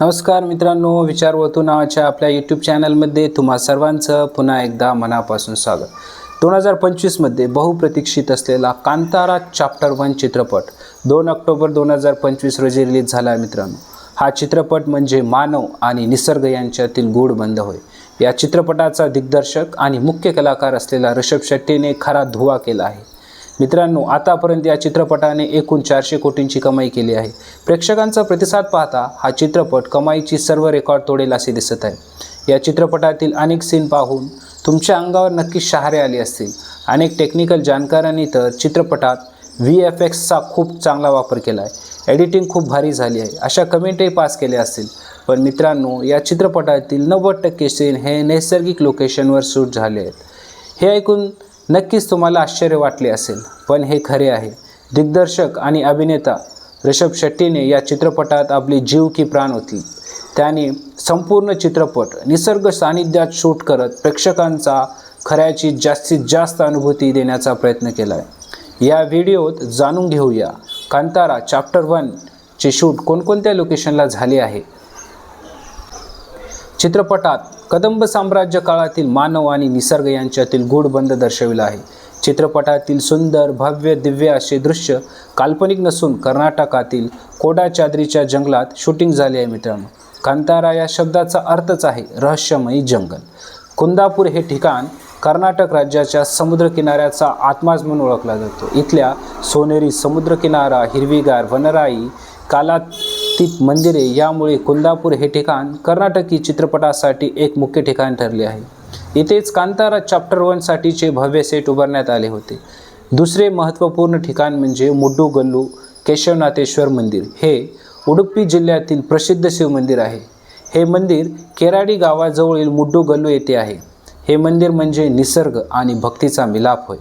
नमस्कार मित्रांनो विचारवतू नावाच्या आपल्या यूट्यूब चॅनलमध्ये तुम्हा सर्वांचं पुन्हा एकदा मनापासून स्वागत. दोन हजार पंचवीसमध्ये बहुप्रतीक्षित असलेला कांतारा चॅप्टर वन चित्रपट दोन ऑक्टोबर दोन हजार पंचवीस रोजी रिलीज झाला आहे मित्रांनो. हा चित्रपट म्हणजे मानव आणि निसर्ग यांच्यातील गूढ बंध होय. या चित्रपटाचा दिग्दर्शक आणि मुख्य कलाकार असलेला ऋषभ शेट्टीने खरा धुवा केला आहे. मित्रांनो आतापर्यंत या चित्रपटाने एकूण चारशे कोटींची कमाई केली आहे. प्रेक्षकांचा प्रतिसाद पाहता हा चित्रपट कमाईची सर्व रेकॉर्ड तोडेल असे दिसत आहे. या चित्रपटातील अनेक सीन पाहून तुमच्या अंगावर नक्कीच शहारे आले असतील. अनेक टेक्निकल जाणकारांनी तर चित्रपटात व्ही एफ एक्सचा खूप चांगला वापर केला आहे. एडिटिंग खूप भारी झाली आहे. अशा कमेंटही पास केल्या असतील. पण मित्रांनो या चित्रपटातील नव्वद टक्के सीन हे नैसर्गिक लोकेशनवर शूट झाले आहेत. हे ऐकून नक्कीच तुम्हाला आश्चर्य वाटले असेल पण हे खरे आहे. दिग्दर्शक आणि अभिनेता ऋषभ शेट्टीने या चित्रपटात आपली जीव की प्राण ओतली. त्याने संपूर्ण चित्रपट निसर्ग सानिध्यात शूट करत प्रेक्षकांचा खऱ्याची जास्तीत जास्त अनुभूती देण्याचा प्रयत्न केला आहे या व्हिडिओत जाणून घेऊया कांतारा चॅप्टर वनचे शूट कोणकोणत्या लोकेशनला झाले आहे? चित्रपटात कदंब साम्राज्य काळातील मानव आणि निसर्ग यांच्यातील गूढबंध दर्शविला आहे. चित्रपटातील सुंदर भव्य दिव्य असे दृश्य काल्पनिक नसून कर्नाटकातील कोडाचाद्रीच्या जंगलात शूटिंग झाले आहे मित्रांनो. कांतारा या शब्दाचा अर्थच आहे रहस्यमयी जंगल. कुंदापूर हे ठिकाण कर्नाटक राज्याच्या समुद्रकिनाऱ्याचा आत्माज म्हणून ओळखला जातो. इथल्या सोनेरी समुद्रकिनारा हिरवीगार वनराई कालात ती मंदिरे यामुळे कुंदापूर हे ठिकाण कर्नाटकी चित्रपटासाठी एक मुख्य ठिकाण ठरले आहे. इथेच कांतारा चॅप्टर वनसाठीचे भव्य सेट उभारण्यात आले होते. दुसरे महत्त्वपूर्ण ठिकाण म्हणजे मुड्डूगल्लू केशवनाथेश्वर मंदिर. हे उडुपी जिल्ह्यातील प्रसिद्ध शिवमंदिर आहे. हे मंदिर केराडी गावाजवळील मुड्डूगल्लू येथे आहे. हे मंदिर म्हणजे निसर्ग आणि भक्तीचा मिलाप होय.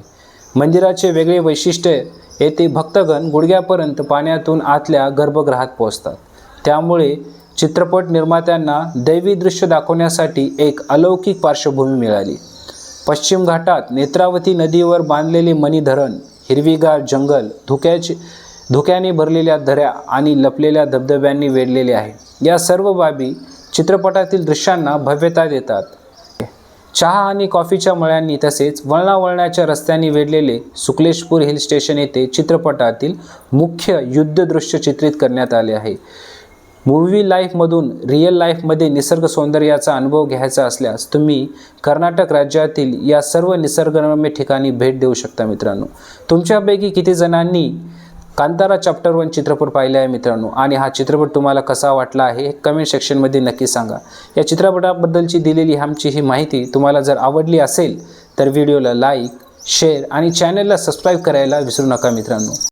मंदिराचे वेगळे वैशिष्ट्य येथे भक्तगण गुडघ्यापर्यंत पाण्यातून आतल्या गर्भगृहात पोहोचतात. त्यामुळे चित्रपट निर्मात्यांना दैवी दृश्य दाखवण्यासाठी एक अलौकिक पार्श्वभूमी मिळाली. पश्चिम घाटात नेत्रावती नदीवर बांधलेले मणी धरण हिरवीगार जंगल धुक्याचे धुक्याने भरलेल्या दऱ्या आणि लपलेल्या धबधब्यांनी वेढलेले आहे. या सर्व बाबी चित्रपटातील दृश्यांना भव्यता देतात. चहा आणि कॉफीच्या मळ्यांनी तसेच वळणावळणाच्या रस्त्यांनी वेढलेले सुकलेशपूर हिल स्टेशन येथे चित्रपटातील मुख्य युद्धदृश्य चित्रित करण्यात आले आहे. मूव्ही लाईफमधून रिअल लाईफमध्ये निसर्ग सौंदर्याचा अनुभव घ्यायचा असल्यास तुम्ही कर्नाटक राज्यातील या सर्व निसर्गरम्य ठिकाणी भेट देऊ शकता मित्रांनो. तुमच्यापैकी किती जणांनी कांतारा चॅप्टर वन चित्रपट पाहिला आहे मित्रांनो. आणि हा चित्रपट तुम्हाला कसा वाटला आहे हे कमेंट सेक्शनमध्ये नक्की सांगा. या चित्रपटाबद्दलची दिलेली आमची ही माहिती तुम्हाला जर आवडली असेल तर व्हिडिओला लाईक शेअर आणि चॅनलला सबस्क्राईब करायला विसरू नका मित्रांनो.